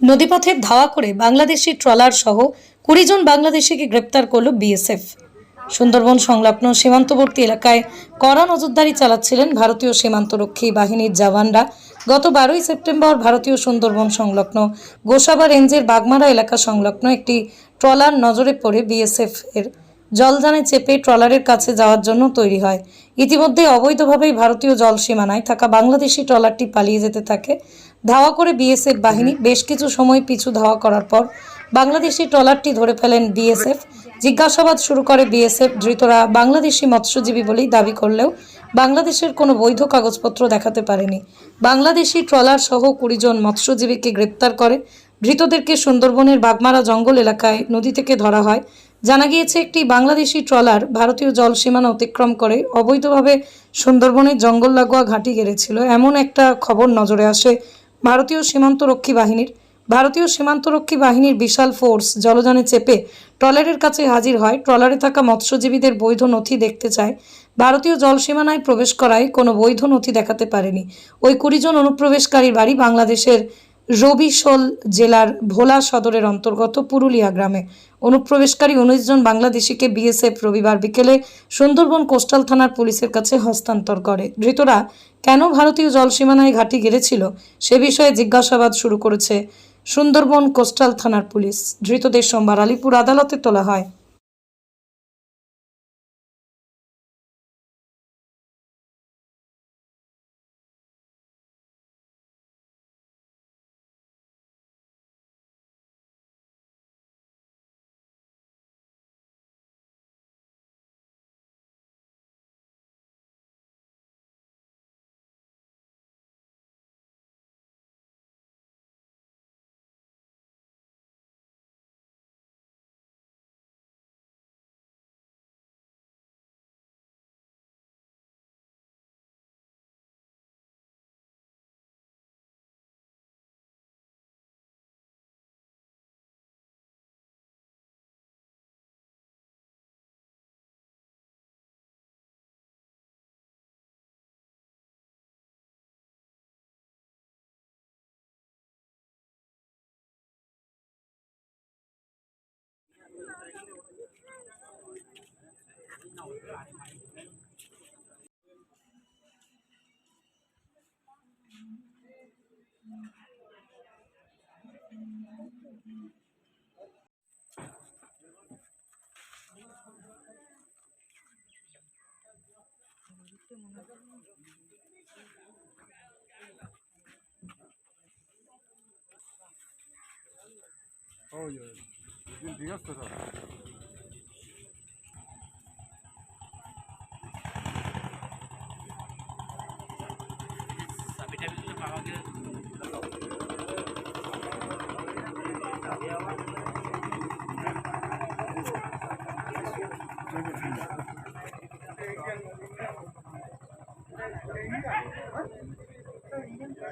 নদীপথে ধাওয়া করে বাংলাদেশি ট্রলার সহ কুড়ি জন বাংলাদেশিকে গ্রেপ্তার করল বিএসএফ। সুন্দরবন সংলগ্ন সীমান্তবর্তী এলাকায় কড়া নজরদারি চালাচ্ছিলেন ভারতীয় সীমান্তরক্ষী বাহিনীর জওয়ানরা। গত বারোই সেপ্টেম্বর ভারতীয় সুন্দরবন সংলগ্ন গোসাবা রেঞ্জের বাগমারা এলাকা সংলগ্ন একটি ট্রলার নজরে পড়ে বিএসএফ এর জলযানে চেপে ট্রলারের কাছে যাওয়ার জন্য তৈরি হয়। ইতিমধ্যে অবৈধভাবেই ভারতীয় জল সীমানায় থাকা বাংলাদেশি ট্রলারটি পালিয়ে যেতে থাকে। ধাওয়া করে বিএসএফ বাহিনী বেশ কিছু সময় পিছু ধাওয়া করার পর বাংলাদেশি ট্রলারটি ধরে ফেলেন বিএসএফ। জিজ্ঞাসাবাদ শুরু করে বিএসএফ। ধৃতরা বাংলাদেশি মৎস্যজীবী বলেই দাবি করলেও বাংলাদেশের কোনো বৈধ কাগজপত্র দেখাতে পারেনি। বাংলাদেশি ট্রলার সহ কুড়ি জন মৎস্যজীবীকে গ্রেপ্তার করে। ধৃতদেরকে সুন্দরবনের বাগমারা জঙ্গল এলাকায় নদী থেকে ধরা হয়। জানা গিয়েছে, একটি বাংলাদেশি ট্রলার ভারতীয় জল সীমানা অতিক্রম করে। অবৈধভাবে সুন্দরবনের জঙ্গল লাগোয়া ঘাঁটি গেড়েছিল। এমন একটা খবর নজরে আসে ভারতীয় সীমান্তরক্ষী বাহিনীর। ভারতীয় সীমান্তরক্ষী বাহিনীর বিশাল ফোর্স জলযানে চেপে ট্রলারের কাছে হাজির হয়। ট্রলারে থাকা মৎস্যজীবীদের বৈধ নথি দেখতে চায়। ভারতীয় জল সীমানায় প্রবেশ করায় কোনো বৈধ নথি দেখাতে পারেনি। ওই কুড়ি জন অনুপ্রবেশকারীর বাড়ি বাংলাদেশের রবিশোল জেলার ভোলা সদরের অন্তর্গত পুরুলিয়া গ্রামে অনুপ্রবেশকারী উনিশ জন বাংলাদেশিকে বিএসএফ রবিবার বিকেলে সুন্দরবন কোস্টাল থানার পুলিশের কাছে হস্তান্তর করে। ধৃতরা কেন ভারতীয় জলসীমানায় ঘাঁটি গেড়েছিল সে বিষয়ে জিজ্ঞাসাবাদ শুরু করেছে সুন্দরবন কোস্টাল থানার পুলিশ। ধৃতদের সোমবার আলিপুর আদালতে তোলা হয়। ওই ওই দুদিন ঠিক আছে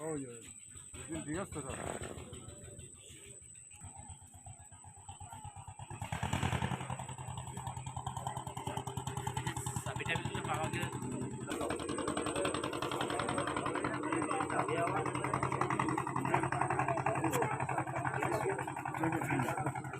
Oh yeah, you didn't. ওই দুদিন ঠিক আছে তো